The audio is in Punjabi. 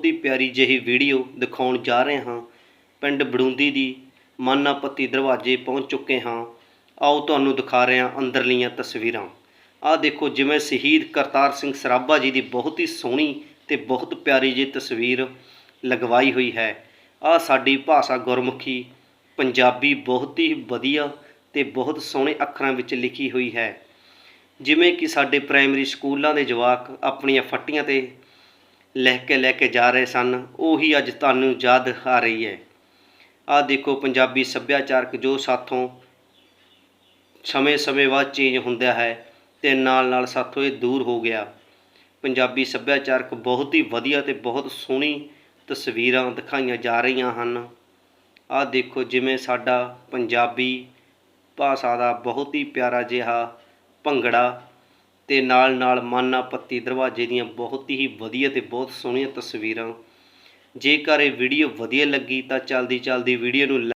ਬਹੁਤ ਹੀ ਪਿਆਰੀ ਜਿਹੀ ਵੀਡੀਓ ਦਿਖਾਉਣ ਜਾ ਰਹੇ ਹਾਂ। ਪਿੰਡ ਬੜੂੰਦੀ ਦੀ ਮਾਨਾਪੱਤੀ ਦਰਵਾਜ਼ੇ ਪਹੁੰਚ ਚੁੱਕੇ ਹਾਂ। ਆਓ ਤੁਹਾਨੂੰ ਦਿਖਾ ਰਹੇ ਹਾਂ ਅੰਦਰਲੀਆਂ ਤਸਵੀਰਾਂ। ਆਹ ਦੇਖੋ ਜਿਵੇਂ ਸ਼ਹੀਦ ਕਰਤਾਰ ਸਿੰਘ ਸਰਾਭਾ ਜੀ ਦੀ ਬਹੁਤ ਹੀ ਸੋਹਣੀ ਤੇ ਬਹੁਤ ਪਿਆਰੀ ਜਿਹੀ ਤਸਵੀਰ ਲਗਵਾਈ ਹੋਈ ਹੈ। ਆਹ ਸਾਡੀ ਭਾਸ਼ਾ ਗੁਰਮੁਖੀ ਪੰਜਾਬੀ ਬਹੁਤ ਹੀ ਵਧੀਆ ਤੇ ਬਹੁਤ ਸੋਹਣੇ ਅੱਖਰਾਂ ਵਿੱਚ ਲਿਖੀ ਹੋਈ ਹੈ। ਜਿਵੇਂ ਕਿ ਸਾਡੇ ਪ੍ਰਾਇਮਰੀ ਸਕੂਲਾਂ ਦੇ ਜਵਾਕ ਆਪਣੀਆਂ ਫੱਟੀਆਂ ਤੇ ਲੈ ਕੇ ਲੈ ਕੇ ਜਾ ਰਹੇ ਸਨ, ਉਹੀ ਅੱਜ ਤੁਹਾਨੂੰ ਯਾਦ ਆ ਰਹੀ ਹੈ। ਆਹ ਦੇਖੋ ਪੰਜਾਬੀ ਸੱਭਿਆਚਾਰਕ ਜੋ ਸਾਥੋਂ ਸਮੇਂ-ਸਮੇਂ ਬਾਅਦ ਚੇਂਜ ਹੁੰਦਾ ਹੈ ਤੇ ਨਾਲ-ਨਾਲ ਸਾਥੋਂ ਇਹ ਦੂਰ ਹੋ ਗਿਆ। ਪੰਜਾਬੀ ਸੱਭਿਆਚਾਰਕ ਬਹੁਤ ਹੀ ਵਧੀਆ ਤੇ ਬਹੁਤ ਸੋਹਣੀ ਤਸਵੀਰਾਂ ਦਿਖਾਈਆਂ ਜਾ ਰਹੀਆਂ ਹਨ। ਆਹ ਦੇਖੋ ਜਿਵੇਂ ਸਾਡਾ ਪੰਜਾਬੀ ਭਾਸ਼ਾ ਦਾ ਬਹੁਤ ਹੀ ਪਿਆਰਾ ਜਿਹਾ ਭੰਗੜਾ ਤੇ ਨਾਲ ਨਾਲ ਮਾਨਾ ਪੱਤੀ ਦਰਵਾਜ਼ੇ ਦੀਆਂ ਬਹੁਤ ਹੀ ਵਧੀਆ ਤੇ ਬਹੁਤ ਸੋਹਣੀਆਂ ਤਸਵੀਰਾਂ। ਜੇਕਰ ਇਹ ਵੀਡੀਓ ਵਧੀਆ ਲੱਗੀ ਤਾਂ ਚਲਦੀ ਚਲਦੀ ਵੀਡੀਓ ਨੂੰ